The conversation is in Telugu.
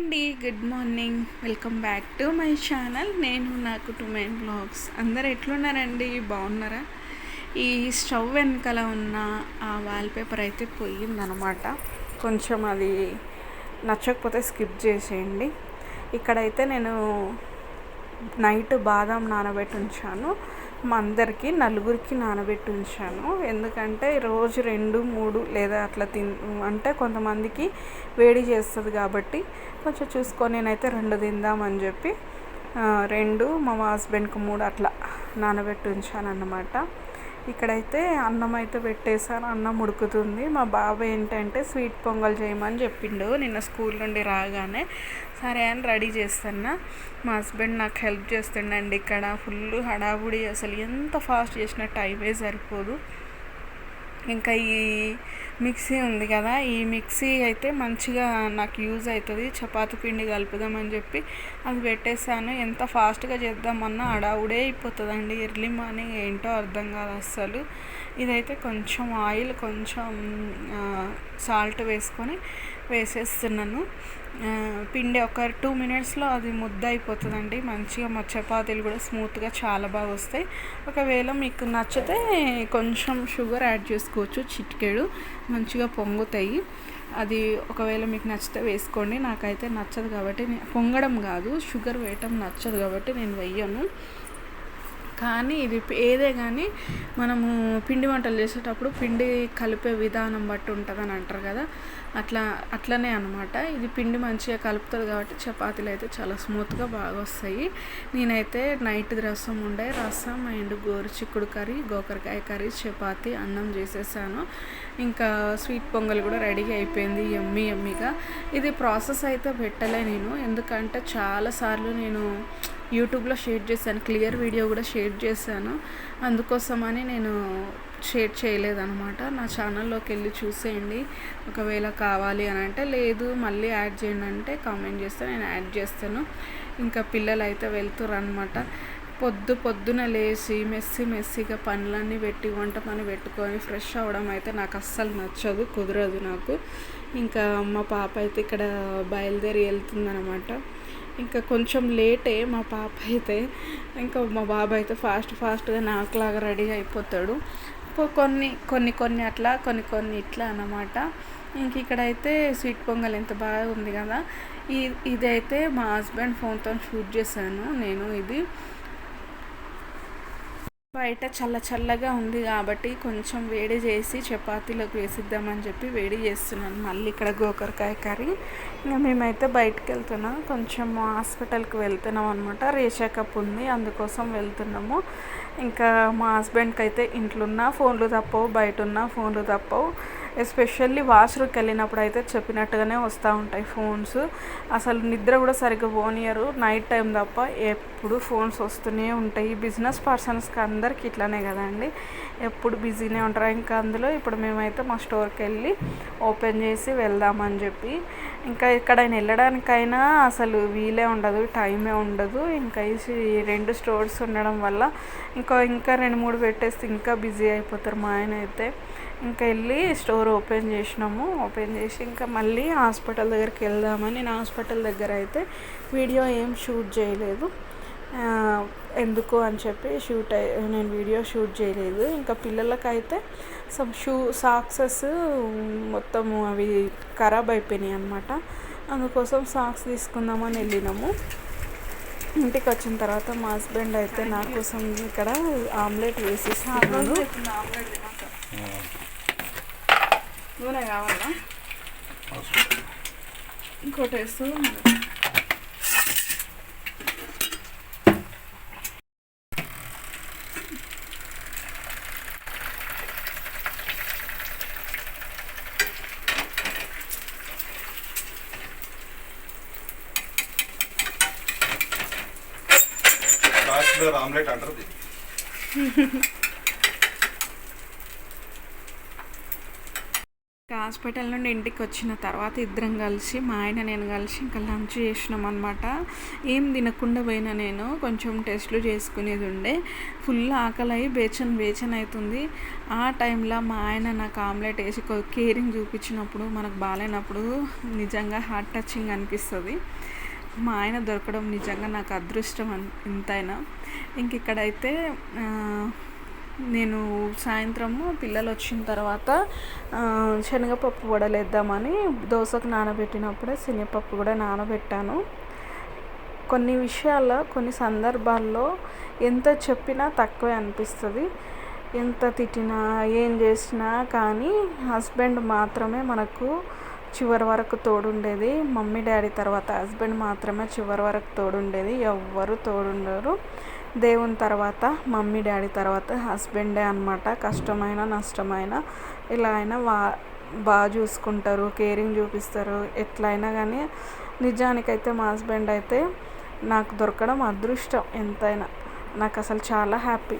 అండి good morning welcome back to my channel నేను నా కుటుంబం బ్లాగ్స్. అందరు ఎట్లున్నారండి? బాగున్నారా? ఈ స్టవ్ వెనకాల ఉన్న ఆ వాల్పేపర్ అయితే పోయిందనమాట కొంచెం అది నచ్చకపోతే స్కిప్ చేసేయండి. ఇక్కడైతే నేను నైట్ బాదం నానబెట్టి ఉంచాను మా అందరికి నలుగురికి నానబెట్టి ఉంచాను. ఎందుకంటే రోజు రెండు మూడు లేదా అట్లా తిన్ అంటే కొంతమందికి వేడి చేస్తుంది కాబట్టి కొంచెం చూసుకొని నేనైతే రెండు తిందామని చెప్పి రెండు మా హస్బెండ్కి మూడు అట్లా నానబెట్టి ఉంచాను అన్నమాట ఇక్కడైతే అన్నం అయితే పెట్టేశాను అన్నం ఉడుకుతుంది. మా బాబాయ్ ఏంటంటే స్వీట్ పొంగల్ చేయమని చెప్పిండు నిన్న స్కూల్ నుండి రాగానే. సరే అని రెడీ చేస్తున్నా. మా హస్బెండ్ నాకు హెల్ప్ చేస్తుండండి ఇక్కడ ఫుల్ హడావుడి అసలు ఎంత ఫాస్ట్ చేసినా టైమే సరిపోదు. ఇంకా ఈ మిక్సీ ఉంది కదా ఈ మిక్సీ అయితే మంచిగా నాకు యూజ్ అవుతుంది. చపాతి పిండి కలుపుదామని చెప్పి అది పెట్టేసాను ఎంత ఫాస్ట్గా చేద్దామన్నా అడావుడే అయిపోతుందండి. ఎర్లీ మార్నింగ్ ఏంటో అర్థం కాదు అస్సలు. ఇదైతే కొంచెం ఆయిల్ కొంచెం సాల్ట్ వేసుకొని వేసేస్తున్నాను. పిండి ఒక టూ మినిట్స్లో అది ముద్ద అయిపోతుందండి. మంచిగా మా చపాతీలు కూడా స్మూత్గా చాలా బాగా వస్తాయి. ఒకవేళ మీకు నచ్చితే కొంచెం షుగర్ యాడ్ చేసుకోవచ్చు చిటికెడు. మంచిగా పొంగుతాయి. అది ఒకవేళ మీకు నచ్చితే వేసుకోండి. నాకైతే నచ్చదు కాబట్టి పొంగడం కాదు. షుగర్ వేయటం నచ్చదు కాబట్టి నేను వెయ్యను కానీ ఇది ఏదే కానీ మనము పిండి వంటలు చేసేటప్పుడు పిండి కలిపే విధానం బట్టి ఉంటుంది అని అంటారు కదా. అట్లా అట్లనే అనమాట ఇది పిండి మంచిగా కలుపుతుంది కాబట్టి చపాతీలు అయితే చాలా స్మూత్గా బాగా వస్తాయి. నేనైతే నైట్ రసం ఉండే రసం అండ్ గోరు చిక్కుడు కర్రీ గోకరకాయ కర్రీ చపాతీ అన్నం చేసేసాను. ఇంకా స్వీట్ పొంగల్ కూడా రెడీ అయిపోయింది ఎమ్మి ఎమ్మిగా ఇది ప్రాసెస్ అయితే పెట్టలే నేను. ఎందుకంటే చాలాసార్లు నేను యూట్యూబ్లో షేర్ చేశాను క్లియర్ వీడియో కూడా షేర్ చేశాను. అందుకోసమని నేను షేర్ చేయలేదనమాట నా ఛానల్లోకి వెళ్ళి చూసేయండి. ఒకవేళ కావాలి అని అంటే లేదు మళ్ళీ యాడ్ చేయండి అంటే కామెంట్ చేస్తే నేను యాడ్ చేస్తాను. ఇంకా పిల్లలు అయితే వెళ్తురు అనమాట పొద్దు పొద్దున లేచి మెస్సి మెస్సిగా పనులన్నీ పెట్టి వంట పని పెట్టుకొని ఫ్రెష్ అవ్వడం అయితే నాకు అస్సలు నచ్చదు కుదరదు నాకు. ఇంకా మా పాప అయితే ఇక్కడ బయలుదేరి వెళ్తుందనమాట ఇంకా కొంచెం లేటే మా పాప అయితే. ఇంకా మా బాబు అయితే ఫాస్ట్ ఫాస్ట్గా నాకులాగా రెడీ అయిపోతాడు. కొన్ని కొన్ని కొన్ని అట్లా కొన్ని కొన్ని ఇట్లా అన్నమాట. ఇంక ఇక్కడైతే స్వీట్ పొంగల్ ఎంత బాగా ఉంది కదా. ఇది ఇదైతే మా హస్బెండ్ ఫోన్తో షూట్ చేశాను. నేను ఇది. బయట చల్ల చల్లగా ఉంది కాబట్టి కొంచెం వేడి చేసి చపాతీలోకి వేసిద్దామని చెప్పి వేడి చేస్తున్నాను. మళ్ళీ ఇక్కడ గోకరకాయ కర్రీ. ఇంకా మేమైతే బయటకు వెళ్తున్నాం. కొంచెం హాస్పిటల్కి వెళ్తున్నాం అనమాట రేషకప్ ఉంది అందుకోసం వెళ్తున్నాము. ఇంకా మా హస్బెండ్కి అయితే ఇంట్లో ఉన్న ఫోన్లు తప్పవు బయట ఉన్న ఫోన్లు తప్పవు. ఎస్పెషల్లీ వాష్రూమ్కి వెళ్ళినప్పుడు అయితే చెప్పినట్టుగానే వస్తూ ఉంటాయి ఫోన్స్. అసలు నిద్ర కూడా సరిగ్గా పోనియరు. నైట్ టైం తప్ప ఎప్పుడు ఫోన్స్ వస్తూనే ఉంటాయి. బిజినెస్ పర్సన్స్కి అందరికి ఇట్లానే కదండి. ఎప్పుడు బిజీనే ఉంటారు. ఇంకా అందులో ఇప్పుడు మేమైతే మా స్టోర్కి వెళ్ళి ఓపెన్ చేసి వెళ్దామని చెప్పి ఇంకా ఎక్కడైనా వెళ్ళడానికైనా అసలు వీలే ఉండదు టైమే ఉండదు. ఇంకా ఈ రెండు స్టోర్స్ ఉండడం వల్ల ఇంకా ఇంకా రెండు మూడు పెట్టేస్తే ఇంకా బిజీ అయిపోతారు మా ఆయన అయితే. ఇంకా వెళ్ళి స్టోర్ ఓపెన్ చేసినాము. ఓపెన్ చేసి ఇంకా మళ్ళీ హాస్పిటల్ దగ్గరికి వెళ్దామని నేను హాస్పిటల్ దగ్గర అయితే వీడియో ఏం షూట్ చేయలేదు. ఎందుకు అని చెప్పి షూట్ నేను వీడియో షూట్ చేయలేదు. ఇంకా పిల్లలకైతే సమ్ షూ సాక్సెస్ మొత్తము అవి ఖరాబ్ అయిపోయినాయి అనమాట అందుకోసం సాక్స్ తీసుకుందామని వెళ్ళినాము. ఇంటికి వచ్చిన తర్వాత మా హస్బెండ్ అయితే నా కోసం ఇక్కడ ఆమ్లెట్ వేసిస్తున్నాను నూనె కావాలా? ఇంకోటి వేస్తూ ఆమ్లెట్ అంటారు ఇంకా హాస్పిటల్ నుండి ఇంటికి వచ్చిన తర్వాత ఇద్దరం కలిసి మా ఆయన నేను కలిసి ఇంకా లంచ్ చేసినాం అనమాట ఏం తినకుండా పోయినా నేను కొంచెం టెస్ట్లు చేసుకునేది ఉండే. ఫుల్ ఆకలి అయి బేచన్ బేచన్ అవుతుంది ఆ టైంలో మా ఆయన నాకు ఆమ్లెట్ వేసి కేరింగ్ చూపించినప్పుడు మనకు బాగాలేనప్పుడు నిజంగా హార్ట్ టచింగ్ అనిపిస్తుంది. మా ఆయన దొరకడం నిజంగా నాకు అదృష్టం ఎంతైనా. ఇంక ఇక్కడైతే నేను సాయంత్రము పిల్లలు వచ్చిన తర్వాత శనగపప్పు వడలేద్దామని దోశకు నానబెట్టినప్పుడే శనగపప్పు కూడా నానబెట్టాను. కొన్ని విషయాల్లో కొన్ని సందర్భాల్లో ఎంత చెప్పినా తక్కువే అనిపిస్తుంది. ఎంత తిట్టినా ఏం చేసినా కానీ హస్బెండ్ మాత్రమే మనకు చివరి వరకు తోడుండేది. మమ్మీ డాడీ తర్వాత హస్బెండ్ మాత్రమే చివరి వరకు తోడుండేది. ఎవ్వరు తోడుండరు. దేవుని తర్వాత మమ్మీ డాడీ తర్వాత హస్బెండే అనమాట కష్టమైన నష్టమైన ఇలా అయినా వా బాగా చూసుకుంటారు కేరింగ్ చూపిస్తారు. ఎట్లయినా కానీ నిజానికైతే మా హస్బెండ్ అయితే నాకు దొరకడం అదృష్టం ఎంతైనా. నాకు అసలు చాలా హ్యాపీ.